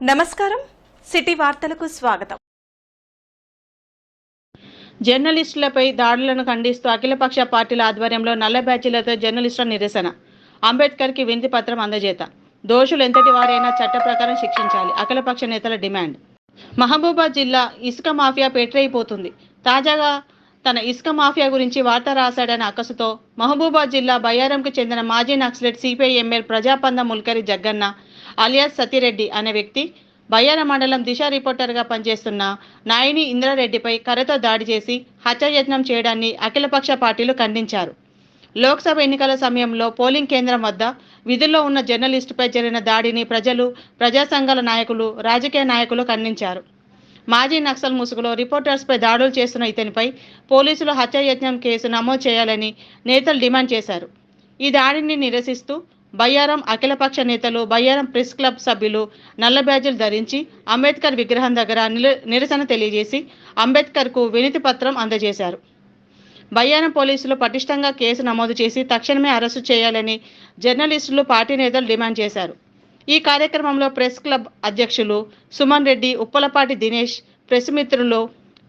నమస్కారం. సిటీ వార్తలకు స్వాగతం. జర్నలిస్టులపై దాడులను ఖండిస్తూ అఖిలపక్ష పార్టీల ఆధ్వర్యంలో నల్ల బ్యాచీలతో జర్నలిస్టుల నిరసన. అంబేద్కర్కి వింతి పత్రం అందజేత. దోషులు ఎంతటి వారైనా చట్ట ప్రకారం శిక్షించాలి. అఖిలపక్ష నేతల డిమాండ్. మహబూబాద్ జిల్లా ఇసుక మాఫియా పెట్టరైపోతుంది తాజాగా తన ఇసుక మాఫియా గురించి వార్త రాశాడన్న అక్కసుతో మహబూబాద్ జిల్లా బయ్యారంకు చెందిన మాజీ నక్సలెట్ సిపిఐ ఎమ్మెల్యే ప్రజాపంద ముల్కరి జగ్గన్న అలియాస్ సతిరెడ్డి అనే వ్యక్తి. బయ్యార మండలం దిశ రిపోర్టర్గా పనిచేస్తున్న నాయిని ఇంద్రారెడ్డిపై కర్రతో దాడి చేసి హత్యాయత్నం చేయడాన్ని అఖిలపక్ష పార్టీలు ఖండించారు. లోక్సభ ఎన్నికల సమయంలో పోలింగ్ కేంద్రం వద్ద విధుల్లో ఉన్న జర్నలిస్టుపై జరిగిన దాడిని ప్రజలు ప్రజా సంఘాల నాయకులు రాజకీయ నాయకులు ఖండించారు. మాజీ నక్సల్ ముసుగులో రిపోర్టర్స్పై దాడులు చేస్తున్న ఇతనిపై పోలీసులు హత్యాయత్నం కేసు నమోదు చేయాలని నేతలు డిమాండ్ చేశారు. ఈ దాడిని నిరసిస్తూ బయ్యారం అఖిలపక్ష నేతలు బయ్యారం ప్రెస్ క్లబ్ సభ్యులు నల్ల బ్యాజులు ధరించి అంబేద్కర్ విగ్రహం దగ్గర నిల- నిరసన తెలియజేసి అంబేద్కర్కు వినతి పత్రం అందజేశారు. బయ్యారం పోలీసులు పటిష్టంగా కేసు నమోదు చేసి తక్షణమే అరెస్టు చేయాలని జర్నలిస్టులు పార్టీ నేతలు డిమాండ్ చేశారు. ఈ కార్యక్రమంలో ప్రెస్ క్లబ్ అధ్యక్షులు సుమన్ రెడ్డి ఉప్పలపాటి దినేష్ ప్రెస్ మిత్రులు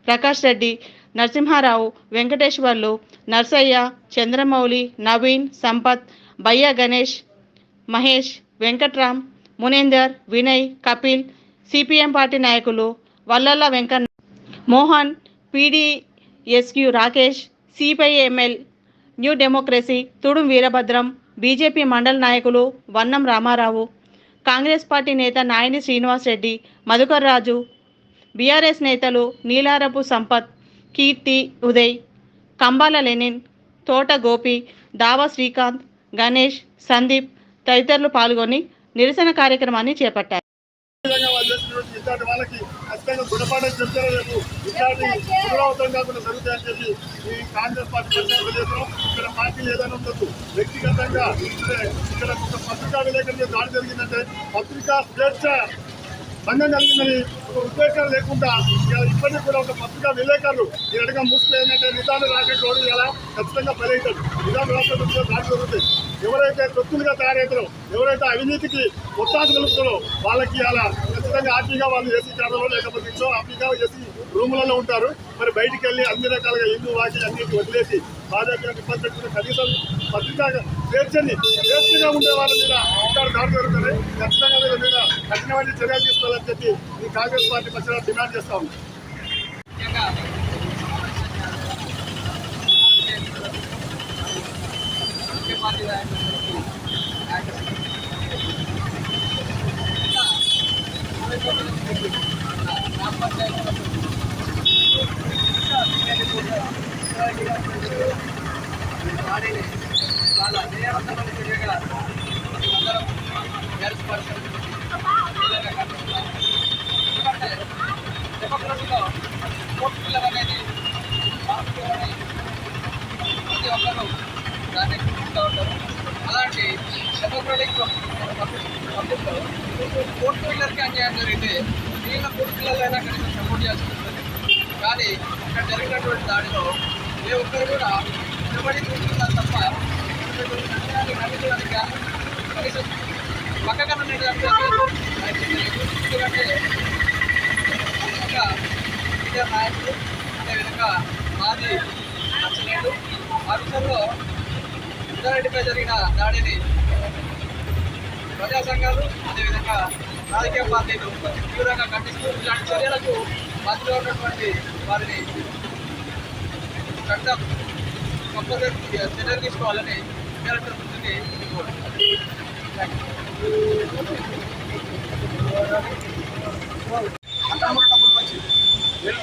ప్రకాష్ రెడ్డి నరసింహారావు వెంకటేశ్వర్లు నర్సయ్య చంద్రమౌళి నవీన్ సంపత్ బయ్య గణేష్ మహేష్ వెంకట్రామ్ మునేందర్ వినయ్ కపిల్ సిపిఎం పార్టీ నాయకులు Vallala Venkanna Mohan PDSU Rakesh CPI ML new democracy Tudum Veerabhadram BJP మండల నాయకులు వన్నం రామారావు కాంగ్రెస్ పార్టీ నేత నాయని శ్రీనివాస్ రెడ్డి మధుకర్ రాజు బీఆర్ఎస్ నేతలు నీలారపు సంపత్ కీర్తి ఉదయ్ కంబాల లెనిన్ తోట గోపి దావా శ్రీకాంత్ గణేష్ సందీప్ తదితరులు పాల్గొని నిరసన కార్యక్రమాన్ని చేపట్టారు. వాళ్ళకి జరుగుతాయని చెప్పి ఈ పార్టీ ఇక్కడ వ్యక్తిగతంగా ఇక్కడ ఒక పత్రికా విలేకరుల దాడి జరిగిందంటే పత్రికా స్వేచ్ఛ. భంగం కలిగిందని ఒక ఉద్దేశం లేకుండా ఇప్పటికీ కూడా ఒక పత్రికా విలేకరులు ఈ అడగ ముసుగు ఏంటంటే నిజాలు రాసేటోడు ఇలా ఖచ్చితంగా బలవుతాడు నిజాన్ని రాసేటప్పుడు దాడి జరుగుతుంది ఎవరైతే తొత్తులుగా తయారవుతారో ఎవరైతే అవినీతికి ఉత్సాహం కలుగుతారో వాళ్ళకి అలా ఖచ్చితంగా హ్యాపీగా వాళ్ళు ఏసీ కార్లలో లేకపోతే ఇంట్లో హ్యాపీగా ఏసీ రూములలో ఉంటారు. మరి బయటికి వెళ్ళి అన్ని రకాలుగా ఇల్లు వాకి అన్నిటి వదిలేసి భాజపా ఇబ్బంది పెట్టుకుని కనీసం పత్రికా స్వేచ్ఛని స్వేచ్ఛగా ఉండే వాళ్ళ మీద ఇక్కడ దాడి జరుగుతుంది ఖచ్చితంగా వీళ్ళ మీద కఠినమైన చర్యలు తీసుకోవాలని చెప్పి ఈ కాంగ్రెస్ పార్టీ పక్షాన డిమాండ్ చేస్తా ఉంది డెమోక్రసీలో అలాంటి డెమోక్రటిక్ కోర్టు పిల్లర్కి అన్యాయం జరిగితే మిగిలిన కోర్టు పిల్లలైనా కనీసం సపోర్ట్ చేయాల్సి కానీ ఇక్కడ జరిగినటువంటి దాడిలో ఏ ఒక్కరు కూడా నిలబడి చూస్తున్నారు తప్ప అన్యాయాన్ని ఖండించడానికి కానీ కనీసం పక్కకన్నా ఉండడానికి ఎందుకంటే ఇంకా సీనియర్ నాయకులు అదేవిధంగా మాజీ నచ్చలేడు ఆ విషయంలో ఉదారెడ్డిపై జరిగిన దాడిని ప్రజా సంఘాలు అదేవిధంగా రాజకీయ పార్టీలు తీవ్రంగా ఖండిస్తూ ఇలాంటి చర్యలకు మధ్యలో ఉన్నటువంటి వారిని చట్టం కంపల్సరీ చర్యలు తీసుకోవాలని డైరెక్టర్ దృష్టికి వీళ్ళు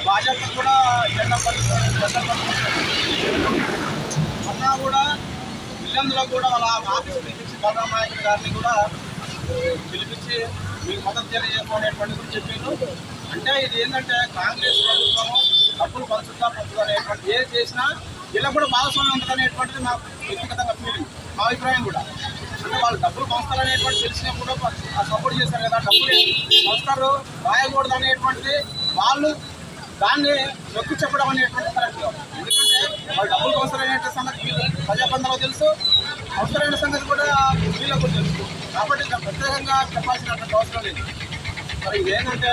భాజపా కూడా జెండా పట్టుకొని జెండా అన్నా కూడా విల్లందులో కూడా వాళ్ళ ఆఫీస్ పిలిపించి బలరామ నాయకుడు గారిని కూడా పిలిపించి మీకు మద్దతు తెలియజేసుకోనేటువంటి కూడా చెప్పారు అంటే ఇది ఏంటంటే కాంగ్రెస్ ప్రభుత్వము డబ్బులు పంచుతా పంచుతా అనేటువంటి ఏది చేసినా వీళ్ళకు కూడా భాగస్వామ్యం ఉంటుంది అనేటువంటిది నా వ్యక్తిగతంగా ఫీలింగ్ మా అభిప్రాయం కూడా. వాళ్ళు డబ్బులు పంచుతారనేటువంటి తెలిసినప్పుడు సపోర్ట్ చేస్తారు కదా డబ్బులు పంచుతారు రాయకూడదు అనేటువంటిది వాళ్ళు దాన్ని నొక్కి చెప్పడం అనేటువంటి కరెక్ట్. ఎందుకంటే వాళ్ళు డబ్బులు అవసరమైన సంగతి వీళ్ళు ప్రజాబంధంలో తెలుసు అవసరమైన సంగతి కూడా వీళ్ళకు తెలుసు. కాబట్టి ప్రత్యేకంగా చెప్పాల్సినటువంటి అవసరం లేదు. మరి ఇదేంటంటే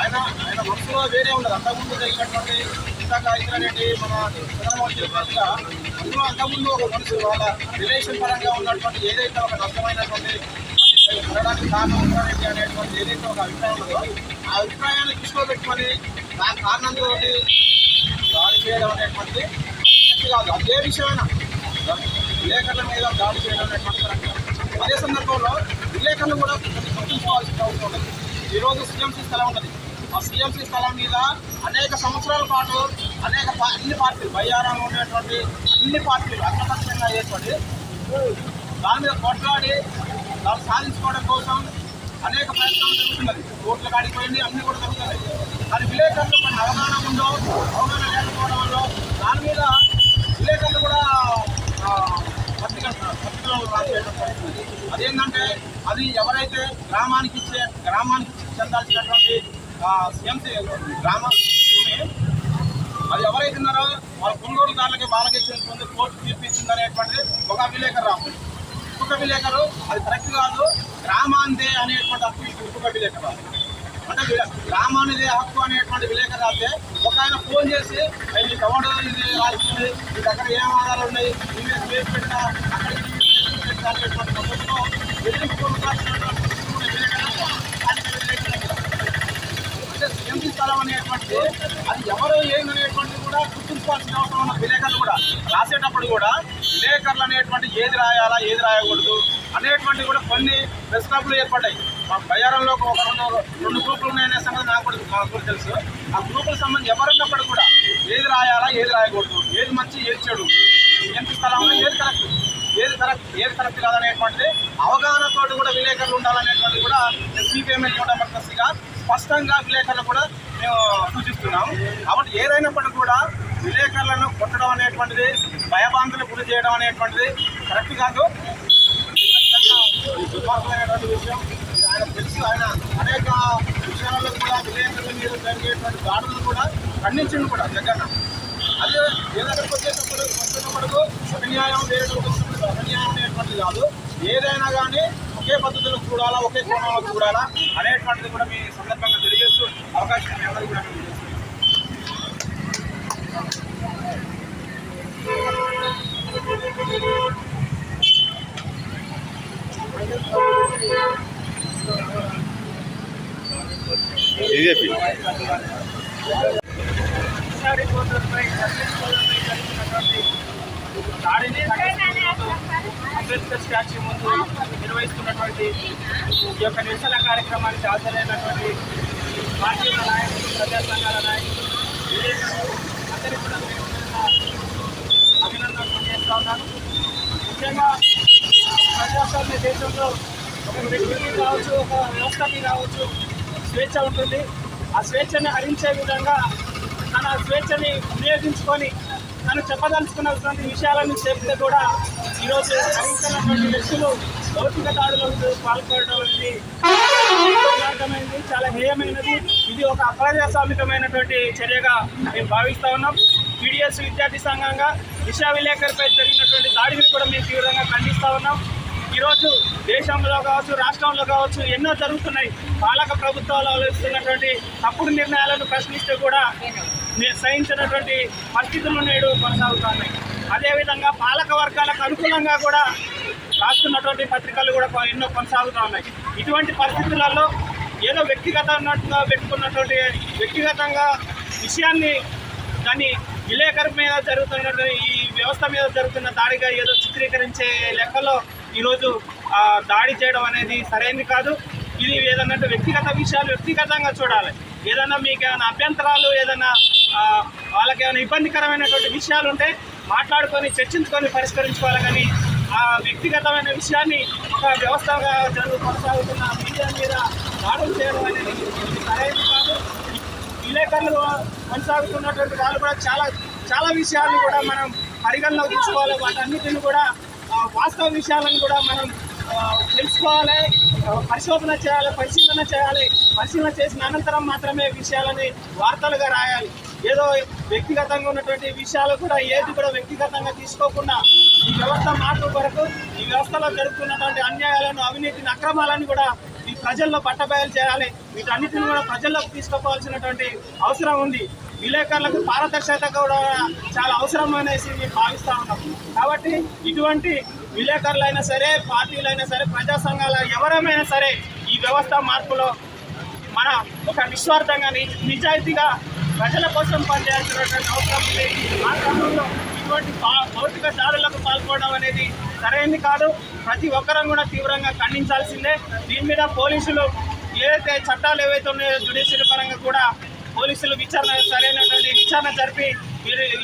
ఆయన ఆయన మనసులో వేరే ఉండదు. అంతకుముందు జరిగినటువంటి ఇందాక ఇతరనేటి మన చంద్రమోహన్ చెప్పినట్టుగా అందులో అంతకుముందు ఒక మనుషులు వాళ్ళ రిలేషన్ పరంగా ఉన్నటువంటి ఏదైతే ఒక నష్టమైనటువంటి ఉండడానికి కారణం ఉంటారేంటి అనేటువంటి ఏదైతే ఒక అభిప్రాయం ఉందో ఆ అభిప్రాయాన్ని దృష్టిలో పెట్టుకొని ఆ కారణంతో దాడి చేయడం అనేటువంటిది అది కరెక్ట్ కాదు. అదే విషయమైనా విలేకరుల మీద దాడి చేయడం అనేటువంటిది కరెక్ట్ కాదు. అదే సందర్భంలో విలేకరులు కూడా కొన్ని గుర్తుంచుకోవాల్సిన అవసరం ఉంది. ఈరోజు సీఎంసీ స్థలం ఉన్నది. ఆ సీఎంసీ స్థలం మీద అనేక సంవత్సరాల పాటు అనేక అన్ని పార్టీలు బయ్యారంలో ఉండేటువంటి అన్ని పార్టీలు అగ్రపక్షంగా ఏర్పడి దాని మీద కొట్లాడి దాన్ని సాధించుకోవడం కోసం అనేక ప్రయత్నాలు జరుగుతున్నది. కోట్ల కాడిపోయింది అన్నీ అన్ని కూడా జరుగుతున్నాయి. కానీ విలేకరులు కొన్ని అవగాహన ఉందో అవగాహన లేకపోవడం వల్ల దాని మీద విలేకరులు కూడా ఆ, పత్రిక పత్రికలు రాసేయడం జరుగుతుంది. అదేంటంటే అది ఎవరైతే గ్రామానికి ఇచ్చే గ్రామానికి చెందాల్సినటువంటి సీఎంసీ గ్రామ భూమి. అది ఎవరైతే ఉన్నారో వాళ్ళ కొనుగోలుదారులకి వాళ్ళకి ఇచ్చినటువంటి కోర్టు తీర్పు ఇచ్చింది అనేటువంటిది ఒక విలేకరు రాస్తుంది ఇంకొక విలేకరు అది కరెక్ట్ కాదు. గ్రామాందే అనేటువంటి హక్కు ఇంకొక విలేకరు రాస్తుంది అంటే గ్రామానిదే హక్కు అనేటువంటి విలేకరు రాస్తే ఒక ఆయన ఫోన్ చేసి "అయ్య, నీకు ఎవడు ఇది రాస్తుంది నీ దగ్గర ఏం ఆధారాలు ఉన్నాయి నీ మీద కేసు పెట్టినా అక్కడికి కేసు పెట్టినా అనేటువంటి పద్ధతిలో బెదిరింపులు రాసినటువంటి విలేకరులు స్థానిక విలేకరులు అంటే స్థలం అనేటువంటిది అది ఎవరు ఏందనేటువంటిది కూడా గుర్తుంచుకోవాల్సిన అవసరం ఉన్న విలేకరులు కూడా. రాసేటప్పుడు కూడా విలేకరులు అనేటువంటి ఏది రాయాలా ఏది రాయకూడదు అనేటువంటి కూడా కొన్ని ప్రెస్ క్లబ్లు ఏర్పడ్డాయి. మా బయ్యారంలో ఒక రెండు రెండు గ్రూపులు ఉన్నాయనే సంగతి నాకు కూడా నాకు కూడా తెలుసు. ఆ గ్రూపులకు సంబంధించి ఎవరున్నప్పుడు కూడా ఏది రాయాలా ఏది రాయకూడదు ఏది మంచి ఏది చెడు సీఎంసీ స్థలంలో ఏది కరెక్ట్ ఏది కరెక్ట్ ఏది కరెక్ట్ కాదనేటువంటిది అవగాహనతోటి కూడా విలేకరులు ఉండాలనేటువంటిది కూడా సిపిఎంఎల్ డెమోక్రసీగా స్పష్టంగా విలేకరులు కూడా మేము సూచిస్తున్నాం. కాబట్టి ఏదైనప్పటికీ కూడా విలేకరులను కొట్టడం అనేటువంటిది భయభాంతులు గురి చేయడం అనేటువంటిది కరెక్ట్ కాదు. ఖచ్చితంగా దుర్మార్గమైనటువంటి విషయం. ఆయన తెలుసు ఆయన అనేక విషయాలలో కూడా విలేకరుల మీద జరిగేటువంటి దాడులను కూడా ఖండించండి కూడా జగన్. అదే ఏదైనా వచ్చేటప్పుడు వస్తున్నప్పుడు అన్యాయం వేరే అన్యాయం అనేటువంటిది కాదు. ఏదైనా కానీ ఒకే పద్ధతిలో చూడాలా ఒకే కోణంలో చూడాలా అనేటువంటిది కూడా మీ సందర్భంగా తెలియజేస్తూ అవకాశం అందరికీ కూడా. బీజేపీ జరిగినటువంటి దాడిని అంబేద్కర్ స్టాచ్యూ ముందు నిర్వహిస్తున్నటువంటి ఈ యొక్క నిరసన కార్యక్రమానికి హాజరైనటువంటి పార్టీల నాయకులు ప్రజా సంఘాల నాయకులు అందరికీ కూడా అభినందనలు చేస్తా ఉన్నాను. ముఖ్యంగా ప్రజాస్వామ్య దేశంలో ఒక వ్యక్తికి కావచ్చు ఒక వ్యవస్థకి కావచ్చు స్వేచ్ఛ ఉంటుంది. ఆ స్వేచ్ఛని హరించే విధంగా తన స్వేచ్ఛని వినియోగించుకొని మనం చెప్పదలుచుకున్నటువంటి విషయాలను చెప్తే కూడా ఈరోజు హరించినటువంటి వ్యక్తులు భౌతిక దాడులకు పాల్పడడం అనేది చాలా హేయమైనది. ఇది ఒక అప్రజాస్వామికమైనటువంటి చర్యగా మేము భావిస్తూ ఉన్నాం. పీడిఎస్ విద్యార్థి సంఘంగా దిశా విలేకరిపై జరిగినటువంటి దాడిని కూడా మేము తీవ్రంగా ఖండిస్తూ ఉన్నాం. ఈరోజు దేశంలో కావచ్చు రాష్ట్రంలో కావచ్చు ఎన్నో జరుగుతున్నాయి. పాలక ప్రభుత్వాలు ఆలోచిస్తున్నటువంటి తప్పుడు నిర్ణయాలను ప్రశ్నిస్తూ కూడా సహించినటువంటి పరిస్థితులు నేడు కొనసాగుతున్నాయి. అదేవిధంగా పాలక వర్గాలకు అనుకూలంగా కూడా రాస్తున్నటువంటి పత్రికలు కూడా ఎన్నో కొనసాగుతూ ఉన్నాయి. ఇటువంటి పరిస్థితులలో ఏదో వ్యక్తిగతంగా పెట్టుకున్నటువంటి వ్యక్తిగతంగా విషయాన్ని దాన్ని విలేకరు మీద జరుగుతున్నటువంటి ఈ వ్యవస్థ మీద జరుగుతున్న దాడిగా ఏదో చిత్రీకరించే లెక్కలో ఈరోజు దాడి చేయడం అనేది సరైనది కాదు. ఇది ఏదన్నట్టు వ్యక్తిగత విషయాలు వ్యక్తిగతంగా చూడాలి. ఏదైనా మీకు ఏమైనా అభ్యంతరాలు ఏదైనా వాళ్ళకి ఏమైనా ఇబ్బందికరమైనటువంటి విషయాలు ఉంటే మాట్లాడుకొని చర్చించుకొని పరిష్కరించుకోవాలి. కానీ ఆ వ్యక్తిగతమైన విషయాన్ని ఒక వ్యవస్థగా జరుగు కొనసాగుతున్న మీడియా మీద దాడులు చేయడం అనేది సరైనది కాదు. విలేకరులు కొనసాగుతున్నటువంటి వాళ్ళు కూడా చాలా చాలా విషయాలను కూడా మనం పరిగణలోకి తీసుకోవాలి. వాటన్నిటిని కూడా వాస్తవ విషయాలను కూడా మనం తెలుసుకోవాలి. పరిశోధన చేయాలి పరిశీలన చేయాలి. పరిశీలన చేసిన అనంతరం మాత్రమే విషయాలని వార్తలుగా రాయాలి. ఏదో వ్యక్తిగతంగా ఉన్నటువంటి విషయాలు కూడా ఏది కూడా వ్యక్తిగతంగా తీసుకోకుండా ఈ వ్యవస్థ మార్పు కొరకు ఈ వ్యవస్థలో జరుగుతున్నటువంటి అన్యాయాలను అవినీతిని అక్రమాలను కూడా ఈ ప్రజల్లో పట్టబయలు చేయాలి. వీటన్నిటిని కూడా ప్రజల్లోకి తీసుకుపోవాల్సినటువంటి అవసరం ఉంది. విలేకరులకు పారదర్శకత కూడా చాలా అవసరం అనేసి మేము భావిస్తా ఉన్నాం. కాబట్టి ఇటువంటి విలేకరులైనా సరే పార్టీలైనా సరే ప్రజా సంఘాల ఎవరమైనా సరే ఈ వ్యవస్థ మార్పులో మన ఒక నిస్వార్థంగా ని- నిజాయితీగా ప్రజల కోసం పనిచేయాల్సినటువంటి అవసరం ఉంది. ఆ క్రమంలో ఇటువంటి భౌతిక దాడులకు పాల్గొనడం అనేది సరైనది కాదు. ప్రతి ఒక్కరం కూడా తీవ్రంగా ఖండించాల్సిందే. దీని మీద పోలీసులు ఏదైతే చట్టాలు ఏవైతే ఉన్నాయో జుడిషియల్ పరంగా కూడా పోలీసులు విచారణ సరైనటువంటి విచారణ జరిపి మీరు ఈ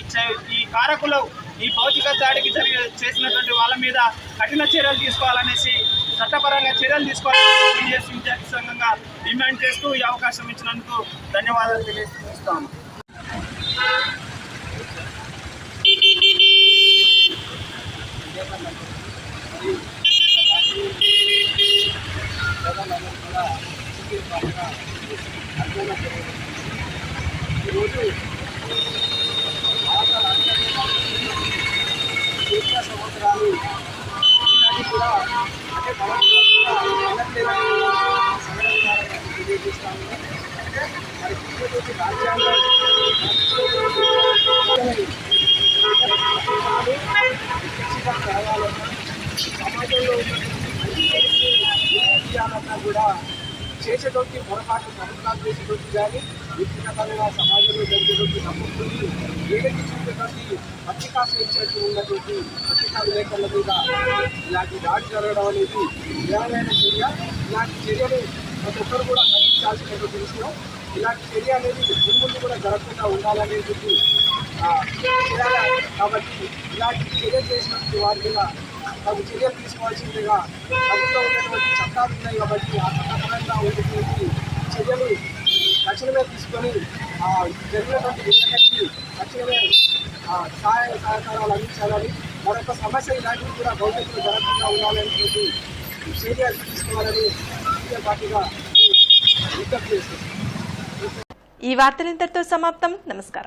ఈ కారకులు ఈ భౌతిక దాడికి జరిగి చేసినటువంటి వాళ్ళ మీద కఠిన చర్యలు తీసుకోవాలనేసి చట్టపరంగా చర్యలు తీసుకోవాలని టీఎస్ విద్యార్థి సంఘంగా డిమాండ్ చేస్తూ ఈ అవకాశం ఇచ్చినందుకు ధన్యవాదాలు తెలియజేస్తాము సమాజంలో ఉన్నటువంటి కూడా చేసేటువంటి పొరపాటు ప్రభుత్వాలు చేసేటువంటి కానీ వ్యక్తిగతంగా సమాజంలో జరిగేటువంటి తప్పులు ఏదైతే చూసేటువంటి పత్రికా స్వేచ్ఛ ఉన్నటువంటి పత్రికా విలేకరుల మీద ఇలాంటి దాడి జరగడం అనేది న్యాయమైన చర్య. ఇలాంటి చర్యలు ప్రతి ఒక్కరు కూడా ఖండించాల్సినటువంటి విషయం. ఇలాంటి చర్య అనేది ముందు కూడా జరగకుండా ఉండాలనేది ఆ, కాబట్టి ఇలాంటి చర్య చేసినటువంటి వారి మీద తగు చర్యలు తీసుకోవాల్సిందిగా ప్రభుత్వం ఉన్నటువంటి చట్టాలు ఉన్నాయి కాబట్టి ఆ చట్టపరంగా ఉన్నటువంటి చర్యలు తక్షణమే తీసుకొని జరిగినటువంటి విషయానికి తక్షణమే సహాయ సహకారాలు అందించాలని మరొక సమస్య ఇలాంటివి కూడా భవిష్యత్తులో జరగకుండా ఉండాలని చర్యలు తీసుకోవాలని సీనియర్ పార్టీగా విజ్ఞప్తి చేస్తున్నాం. ఈ వార్తలు ఇంతటితో సమాప్తం. నమస్కారం.